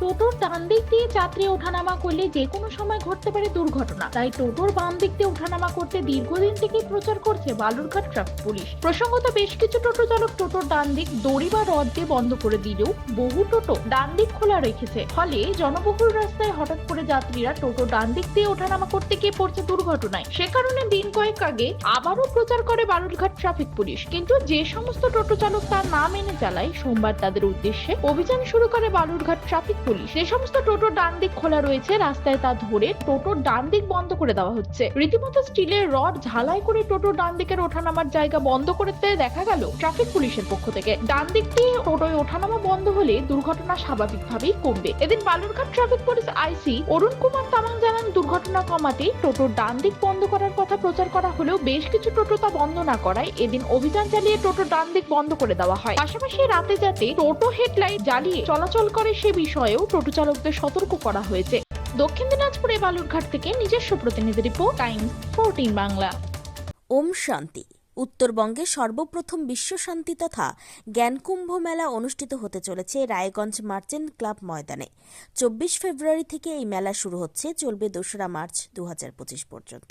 টোটোর ডান দিক দিয়ে যাত্রী ওঠানামা করলে যে কোনো সময় ঘটতে পারে দুর্ঘটনা। তাই টোটোর বাম দিক দিয়ে ওঠানামা করতে দীর্ঘদিন থেকেই প্রচার করছে বালুরঘাট ট্রাফিক পুলিশ। প্রসঙ্গত বেশ কিছু টোটো চালক টোটোর ডান দিক দড়ি বা রড দিয়ে বন্ধ করে দিলেও বহু টোটো ডান দিক খোলা রেখেছে। ফলে জনবহুল রাস্তায় হঠাৎ করে যাত্রীরা টোটো ডান দিক দিয়ে ওঠানামা করতে গিয়ে পড়ছে দুর্ঘটনায়। সে কারণে দিন কয়েক আগে আবারও প্রচার করে বালুরঘাট ট্রাফিক পুলিশ। কিন্তু যে সমস্ত টোটো চালক তার না মেনে চালায় সোমবার তাদের উদ্দেশ্যে অভিযান শুরু করে বালুরঘাট ট্রাফিক পুলিশ। যে সমস্ত টোটো ডান দিক খোলা রয়েছে, রাস্তায় তা ধরে টোটোর ডান দিক বন্ধ করে দেওয়া হচ্ছে। রীতিমতো স্টিলের রড ঝালাই করে টোটো ডান দিকের ওঠানামার জায়গা বন্ধ করতে দেখা গেল ট্রাফিক পুলিশের পক্ষ থেকে। ডান দিক দিয়ে টোটোয় ওঠানামা বন্ধ হলে দুর্ঘটনা স্বাভাবিকভাবেই কমবে। এদিন Balurghat traffic police IC Arun Kumar Tamang জানান, দুর্ঘটনা কমাতে টোটোর ডান দিক বন্ধ করার কথা প্রচার করা হলেও বেশ কিছু টোটো তা বন্ধ না করায় এদিন অভিযান চালিয়ে টোটো ডান দিক বন্ধ করে দেওয়া হয়। পাশাপাশি রাতে যাতে টোটো হেডলাইট জ্বালিয়ে চলাচল করে সে বিষয়েও টোটো চালকদের সতর্ক করা হয়েছে। দক্ষিণ দিনাজপুরে বালুরঘাট থেকে নিজস্ব প্রতিনিধি রিপোর্ট, টাইমস ফোরটিন বাংলা। ওম শান্তি, উত্তরবঙ্গে সর্বপ্রথম বিশ্ব শান্তি তথা জ্ঞানকুম্ভ মেলা অনুষ্ঠিত হতে চলেছে রায়গঞ্জ মার্চেন্ট ক্লাব ময়দানে। চব্বিশ ফেব্রুয়ারি থেকে এই মেলা শুরু হচ্ছে, চলবে দোসরা মার্চ দু হাজার পঁচিশ পর্যন্ত।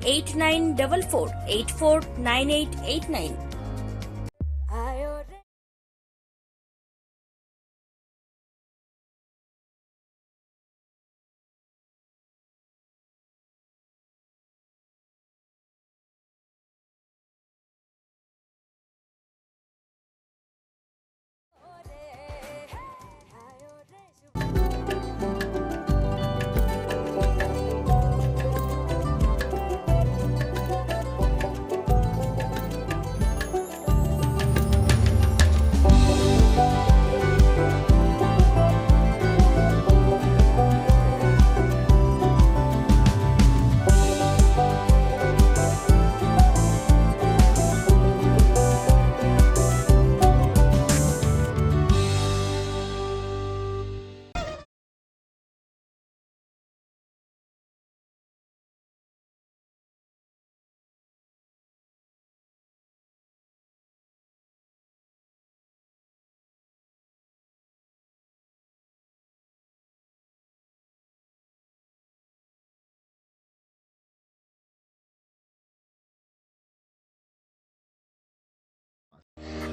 8944849889